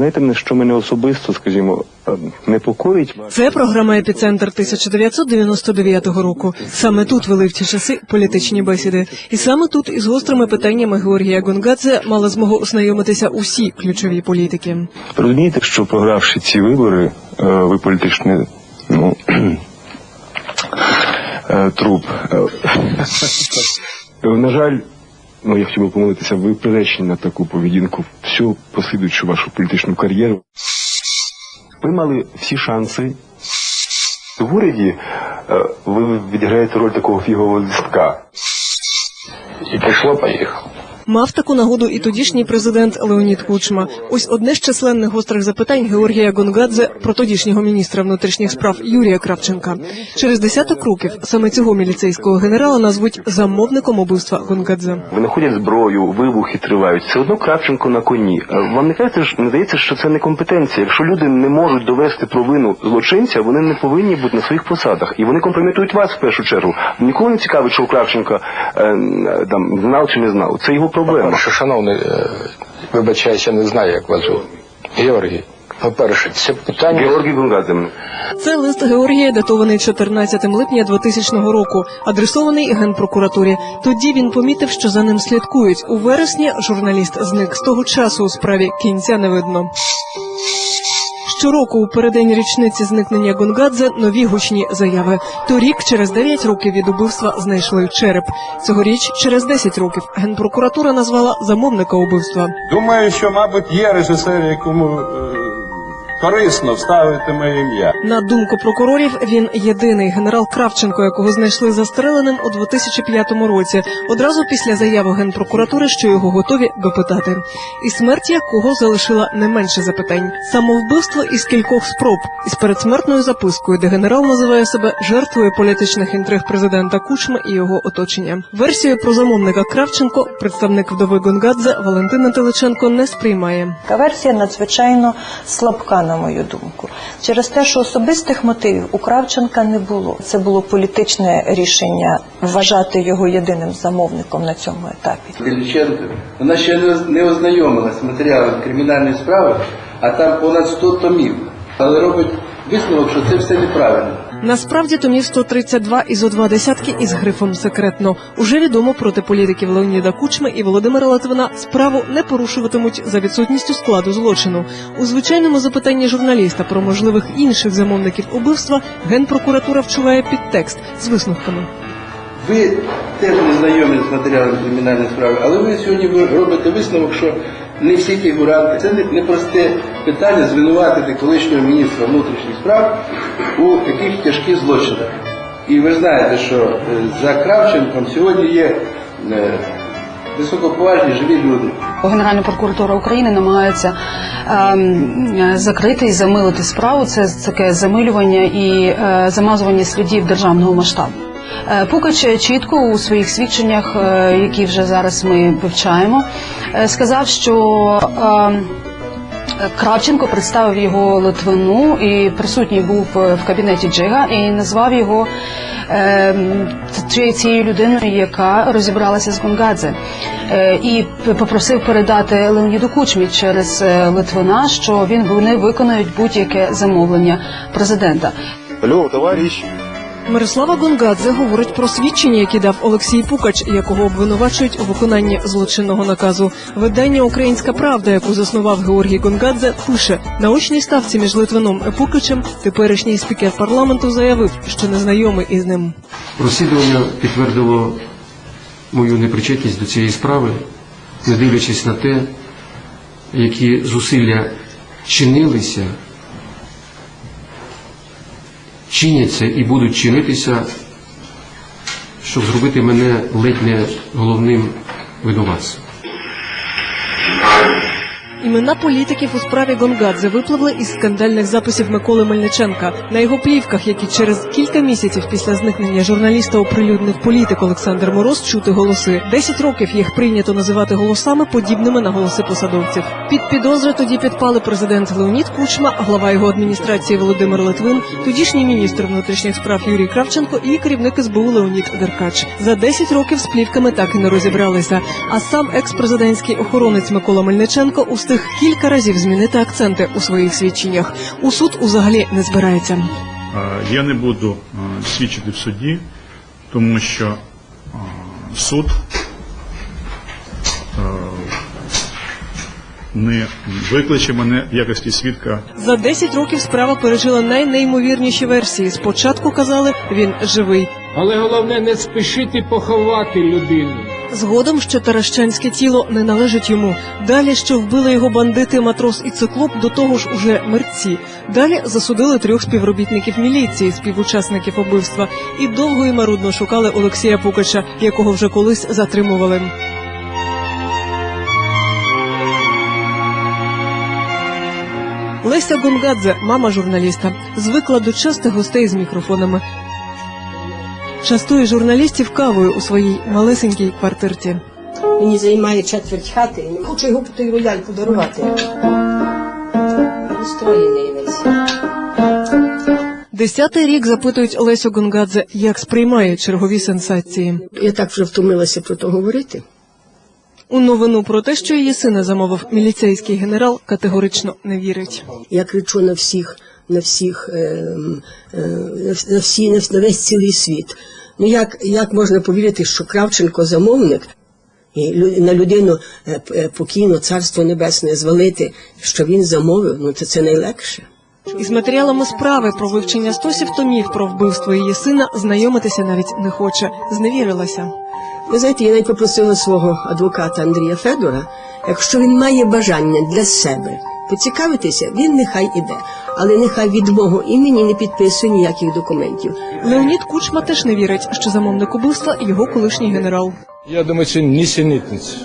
Знаєте, що мене особисто, скажімо, е, непокоїть. Це програма Епіцентр 1999 року. Саме тут вели в ті часи політичні бесіди, і саме тут із гострими питаннями Георгія Гонгадзе мали змогу ознайомитися усі ключові політики. Розумієте, що програвши ці вибори, е, ви політичний ну, е, труп. На жаль, ну я хотів би помилитися, ви приречені на таку поведінку всю послідуючу вашу політичну кар'єру. Ви мали всі шанси. В уряді е, ви відіграєте роль такого фігового листка. І пішло, поїхало. Мав таку нагоду і тодішній президент Леонід Кучма. Ось одне з численних гострих запитань Георгія Гонгадзе про тодішнього міністра внутрішніх справ Юрія Кравченка. Через десяток років саме цього міліцейського генерала назвуть замовником убивства Гонгадзе. Винаходять зброю, вибухи тривають. Все одно Кравченко на коні. Е, Вам не кажеться, не здається, що це не компетенція. Якщо люди не можуть довести провину злочинця, вони не повинні бути на своїх посадах. І вони компрометують вас в першу чергу. Ніколи не цікавить, що Кравченка е, е, там знав чи не знав. Це його проблема. Що, шановний, е, вибачаюся, не знаю, як вас звуть. Георгій, по-перше, це питання. Георгій Гонгадзе. Це лист Георгія, датований 14 липня 2000 року, адресований генпрокуратурі. Тоді він помітив, що за ним слідкують. У вересні журналіст зник з того часу у справі кінця не видно. Щороку у передень річниці зникнення Гонгадзе нові гучні заяви. Торік, через 9 років від убивства, знайшли череп. Цьогоріч, через 10 років, генпрокуратура назвала замовника убивства. Думаю, що, мабуть, є режисер, якому е, корисно вставити моє ім'я. На думку прокурорів, він єдиний генерал Кравченко, якого знайшли застреленим у 2005 році, одразу після заяви генпрокуратури, що його готові допитати. І смерть якого залишила не менше запитань. Самовбивство із кількох спроб із передсмертною запискою, де генерал називає себе жертвою політичних інтриг президента Кучми і його оточення. Версію про замовника Кравченко представник вдови Гонгадзе Валентина Теличенко не сприймає. Версія надзвичайно слабка, на мою думку, через те, що особистих мотивів у Кравченка не було. Це було політичне рішення вважати його єдиним замовником на цьому етапі. Біліченко, вона ще не оз- не ознайомилася з матеріалом кримінальної справи, а там понад 100 томів. Але робить висновок, що це все неправильно. Насправді томів 132 і зо два десятки із грифом секретно. Уже відомо проти політиків Леоніда Кучми і Володимира Литвина справу не порушуватимуть за відсутністю складу злочину. У звичайному запитанні журналіста про можливих інших замовників убивства генпрокуратура вчуває підтекст з висновками. Ви теж не знайомі з матеріалом кримінальної справи, але ви сьогодні робите висновок, що не всі фігуранти. Це не- непросте питання звинуватити колишнього міністра внутрішніх справ у таких тяжких злочинах. І ви знаєте, що е, за Кравченком сьогодні є е, високоповажні живі люди. Генеральна прокуратура України намагається ем, е, закрити і замилити справу. Це таке замилювання і е, замазування слідів державного масштабу. Е, Пукач чітко у своїх свідченнях, е, які вже зараз ми вивчаємо, е, сказав, що ем, Кравченко представив його Литвину і присутній був в кабінеті Джига і назвав його ем, цією- людиною, яка розібралася з Гонгадзе. І попросив передати Леоніду Кучмі через Литвина, що він вони виконують будь-яке замовлення президента. Алло, товариш. Мирослава Гонгадзе говорить про свідчення, які дав Олексій Пукач, якого обвинувачують у виконанні злочинного наказу. Видання Українська Правда, яку заснував Георгій Гонгадзе, пише на очній ставці між Литвином і Пукачем. Теперішній спікер парламенту заявив, що не знайомий із ним. Розслідування підтвердило мою непричетність до цієї справи, не дивлячись на те, які зусилля чинилися, чиняться і будуть чинитися, щоб зробити мене ледь не головним винуватцем. Імена політиків у справі Гонгадзе випливли із скандальних записів Миколи Мельниченка. На його плівках, які через кілька місяців після зникнення журналіста оприлюднив політик Олександр Мороз, чути голоси. Десять років їх прийнято називати голосами, подібними на голоси посадовців. Під підозри тоді підпали президент Леонід Кучма, глава його адміністрації Володимир Литвин, тодішній міністр внутрішніх справ Юрій Кравченко і керівник СБУ Леонід Деркач. За 10 років з плівками так і не розібралися. А сам експрезидентський охоронець Микола Мельниченко у встиг кілька разів змінити акценти у своїх свідченнях. У суд узагалі не збирається. Е, Я не буду е, свідчити в суді, тому що е, суд не викличе мене в якості свідка За 10 років справа пережила найнеймовірніші версії. Спочатку казали, він живий. Але головне не спішити поховати людину. Згодом, що таращанське тіло не належить йому. Далі, що вбили його бандити, матрос і циклоп, до того ж уже мерці. Далі засудили трьох співробітників міліції, співучасників убивства, і довго і марудно шукали Олексія Пукача, якого вже колись затримували. Леся Гонгадзе, мама журналіста, звикла до частих гостей з мікрофонами. Частує журналістів кавою у своїй малесенькій квартирці. Мені займає четверть хати, і не хочу його той рояль подарувати. Розстроєний весь. Десятий рік запитують Лесю Гонгадзе, як сприймає чергові сенсації. Я так вже втомилася про то говорити. У новину про те, що її сина замовив міліцейський генерал, категорично не вірить. Я кричу на всіх, на всіх, ем, е, на всі, на весь цілий світ. Ну як, як можна повірити, що Кравченко замовник і на людину е, е, покійно царство небесне звалити, що він замовив, ну то це найлегше. Із матеріалами справи про вивчення стосів томів про вбивство її сина знайомитися навіть не хоче. Зневірилася. Ви знаєте, я навіть попросила свого адвоката Андрія Федора, якщо він має бажання для себе поцікавитися, він нехай іде, але нехай від мого імені не підписує ніяких документів. Леонід Кучма теж не вірить, що замовник убивства його колишній генерал. Я думаю, це нісенітниця.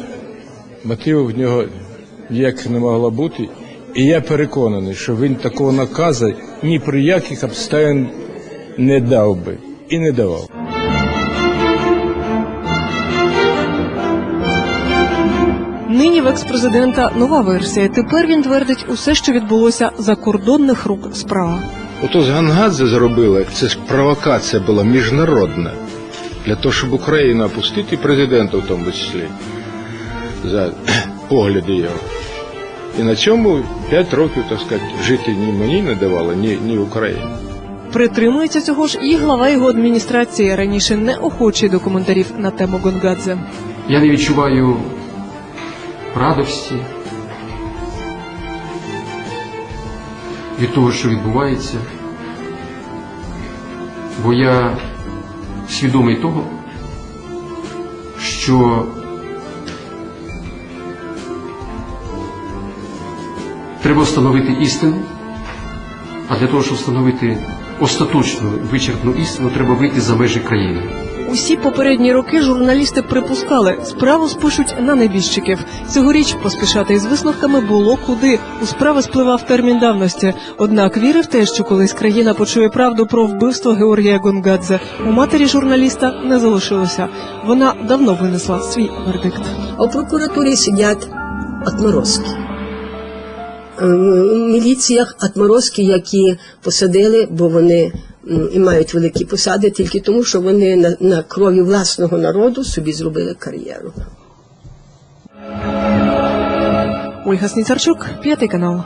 Мотиву в нього ніяк не могло бути. І я переконаний, що він такого наказу ні при яких обставин не дав би і не давав. Нині в екс-президента нова версія. Тепер він твердить усе, що відбулося за кордонних рук справа. Ото з Гангадзе зробили, це ж провокація була міжнародна. Для того, щоб Україну опустити президента в тому числі за погляди його. І на цьому п'ять років, так сказати, жити ні мені не давало, ні, ні Україні. Притримується цього ж і глава його адміністрації, раніше не охочий до коментарів на тему Гонгадзе. Я не відчуваю радості від того, що відбувається, бо я свідомий того, що треба встановити істину, а для того, щоб встановити остаточну вичерпну істину, треба вийти за межі країни. Усі попередні роки журналісти припускали, справу спишуть на небіжчиків. Цьогоріч поспішати із висновками було куди. У справи спливав термін давності. Однак вірив те, що колись країна почує правду про вбивство Георгія Гонгадзе. У матері журналіста не залишилося. Вона давно винесла свій вердикт. В прокуратурі сидять отморозки. Е, В міліціях отморозки, які посадили, бо вони і мають великі посади тільки тому, що вони на, на крові власного народу собі зробили кар'єру. Ольга Сніцарчук, п'ятий канал.